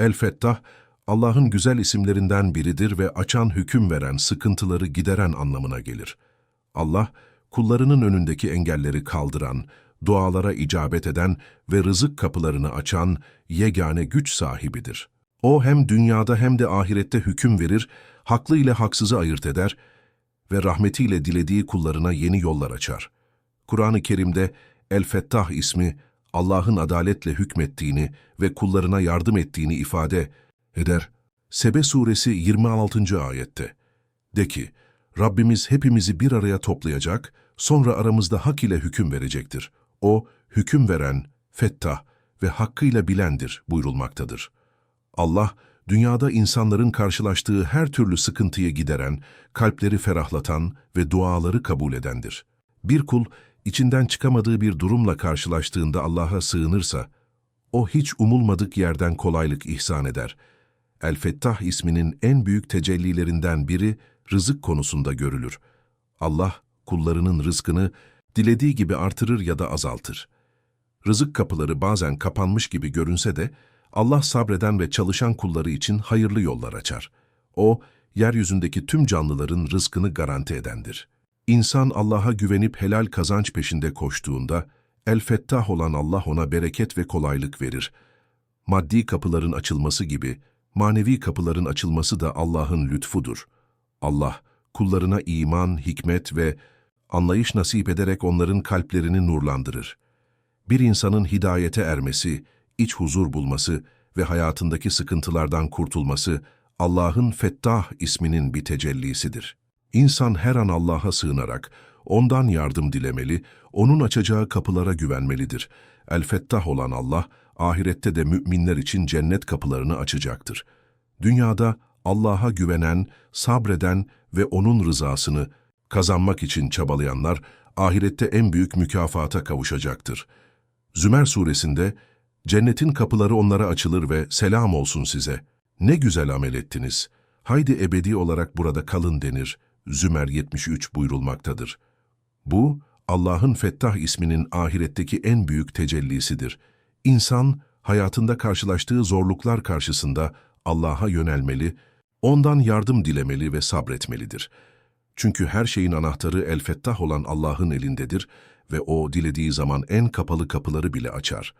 El-Fettah, Allah'ın güzel isimlerinden biridir ve açan hüküm veren, sıkıntıları gideren anlamına gelir. Allah, kullarının önündeki engelleri kaldıran, dualara icabet eden ve rızık kapılarını açan yegane güç sahibidir. O hem dünyada hem de ahirette hüküm verir, haklı ile haksızı ayırt eder ve rahmetiyle dilediği kullarına yeni yollar açar. Kur'an-ı Kerim'de El-Fettah ismi Allah'ın adaletle hükmettiğini ve kullarına yardım ettiğini ifade eder. Sebe suresi 26. ayette. De ki, Rabbimiz hepimizi bir araya toplayacak, sonra aramızda hak ile hüküm verecektir. O, hüküm veren, fettah ve hakkıyla bilendir buyurulmaktadır. Allah, dünyada insanların karşılaştığı her türlü sıkıntıyı gideren, kalpleri ferahlatan ve duaları kabul edendir. Bir kul, içinden çıkamadığı bir durumla karşılaştığında Allah'a sığınırsa, o hiç umulmadık yerden kolaylık ihsan eder. El-Fettah isminin en büyük tecellilerinden biri rızık konusunda görülür. Allah, kullarının rızkını dilediği gibi artırır ya da azaltır. Rızık kapıları bazen kapanmış gibi görünse de, Allah sabreden ve çalışan kulları için hayırlı yollar açar. O, yeryüzündeki tüm canlıların rızkını garanti edendir. İnsan Allah'a güvenip helal kazanç peşinde koştuğunda, El-Fettah olan Allah ona bereket ve kolaylık verir. Maddi kapıların açılması gibi, manevi kapıların açılması da Allah'ın lütfudur. Allah, kullarına iman, hikmet ve anlayış nasip ederek onların kalplerini nurlandırır. Bir insanın hidayete ermesi, iç huzur bulması ve hayatındaki sıkıntılardan kurtulması, Allah'ın Fettah isminin bir tecellisidir. İnsan her an Allah'a sığınarak, ondan yardım dilemeli, onun açacağı kapılara güvenmelidir. El-Fettah olan Allah, ahirette de müminler için cennet kapılarını açacaktır. Dünyada Allah'a güvenen, sabreden ve O'nun rızasını kazanmak için çabalayanlar, ahirette en büyük mükafata kavuşacaktır. Zümer suresinde, cennetin kapıları onlara açılır ve selam olsun size. Ne güzel amel ettiniz. Haydi ebedi olarak burada kalın denir. Zümer 73 buyurulmaktadır. Bu, Allah'ın Fettah isminin ahiretteki en büyük tecellisidir. İnsan, hayatında karşılaştığı zorluklar karşısında Allah'a yönelmeli, ondan yardım dilemeli ve sabretmelidir. Çünkü her şeyin anahtarı El-Fettah olan Allah'ın elindedir ve O dilediği zaman en kapalı kapıları bile açar.